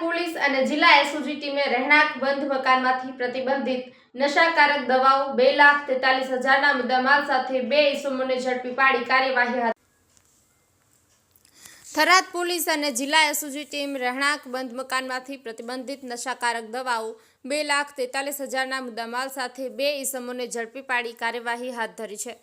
Police અને જિલ્લા SOG ટીમે રહેણાંક બંધ મકાનમાંથી પ્રતિબંધિત નશાકારક દવાઓ બે લાખ તેતાલીસ હજારના મુદ્દામાલ સાથે બે ઇસમોને ઝડપી પાડી કાર્યવાહી હાથ થરાદ પોલીસ અને જિલ્લા એસઓજી ટીમ રહેણાંક બંધ મકાનમાંથી પ્રતિબંધિત નશાકારક દવાઓ બે લાખ તેતાલીસ હજારના મુદ્દામાલ સાથે બે ઇસમોને ઝડપી પાડી કાર્યવાહી હાથ ધરી છે.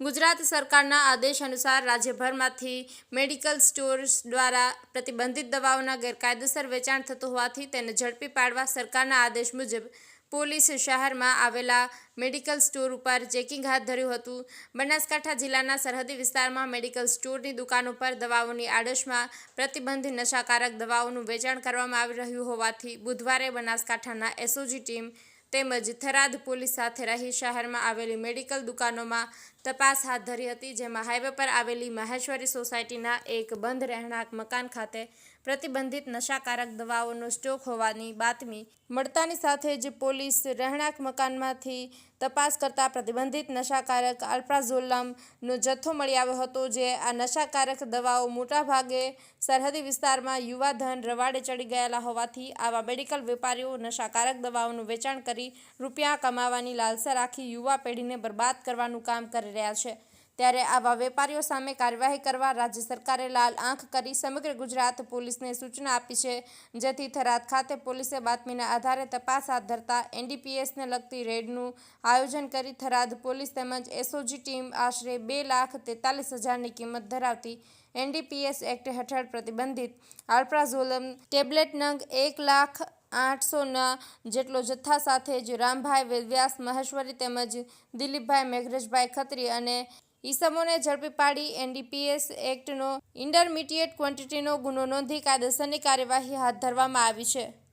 ગુજરાત સરકારના આદેશ અનુસાર રાજ્યભરમાંથી મેડિકલ સ્ટોર્સ દ્વારા પ્રતિબંધિત દવાઓના ગેરકાયદેસર વેચાણ થતું હોવાથી તેને ઝડપી પાડવા સરકારના આદેશ મુજબ પોલીસ શહેરમાં આવેલા મેડિકલ સ્ટોર ઉપર ચેકિંગ હાથ ધર્યું હતું. બનાસકાંઠા જિલ્લાના સરહદી વિસ્તારમાં મેડિકલ સ્ટોરની દુકાનો પર દવાઓની આડશમાં પ્રતિબંધિત નશાકારક દવાઓનું વેચાણ કરવામાં આવી રહ્યું હોવાથી બુધવારે બનાસકાંઠાના એસઓજી ટીમ તેમજ થરાદ પોલીસ સાથે રહી શહેરમાં આવેલી મેડિકલ દુકાનોમાં તપાસ હાથ ધરી હતી, જેમાં હાઈવે પર આવેલી મહેશ્વરી સોસાયટીના એક બંધ રહેણાંક મકાન ખાતે પ્રતિબંધિત નશાકારક દવાઓનો સ્ટોક હોવાની બાતમી મળતાની સાથે જ પોલીસ રહેણાંક મકાનમાંથી તપાસ કરતા પ્રતિબંધિત નશાકારક અલ્પ્રાઝોલમનો જથ્થો મળી આવ્યો હતો, જે આ નશાકારક દવાઓ મોટાભાગે સરહદી વિસ્તારમાં યુવાધન રવાડે ચડી ગયેલા હોવાથી આવા મેડિકલ વેપારીઓ નશાકારક દવાઓનું વેચાણ કરી રૂપિયા કમાવાની લાલસા રાખી યુવા પેઢીને બરબાદ કરવાનું કામ કરી રહ્યા છે. ત્યારે આવા વેપારીઓ સામે કાર્યવાહી કરવા રાજ્ય સરકારે લાલ આંખ કરી સમગ્ર ગુજરાત પોલીસને સૂચના આપી છે. જેથી થરાદ ખાતે પોલીસે બાતમીના આધારે તપાસ હાથ ધરતા એનડીપીએસને લગતી રેડનું આયોજન કરી થરાદ પોલીસ તેમજ એસઓજી ટીમ આશરે બે લાખ તેતાલીસ હજારની કિંમત ધરાવતી એનડીપીએસ એક્ટ હેઠળ પ્રતિબંધિત. આલ્પ્રાઝોલમ ટેબ્લેટ નંગ એક લાખ આઠસોના જેટલો જથ્થા સાથે જ રામભાઈ વેદવ્યાસ મહેશ્વરી તેમજ દિલીપભાઈ મેઘરજભાઈ ખત્રી અને ઈસમોને ઝડપી પાડી એનડીપીએસ એક્ટનો ઇન્ટરમીડિયેટ ક્વોન્ટિટીનો ગુનો નોંધી કાયદેસરની કાર્યવાહી હાથ ધરવામાં આવી છે.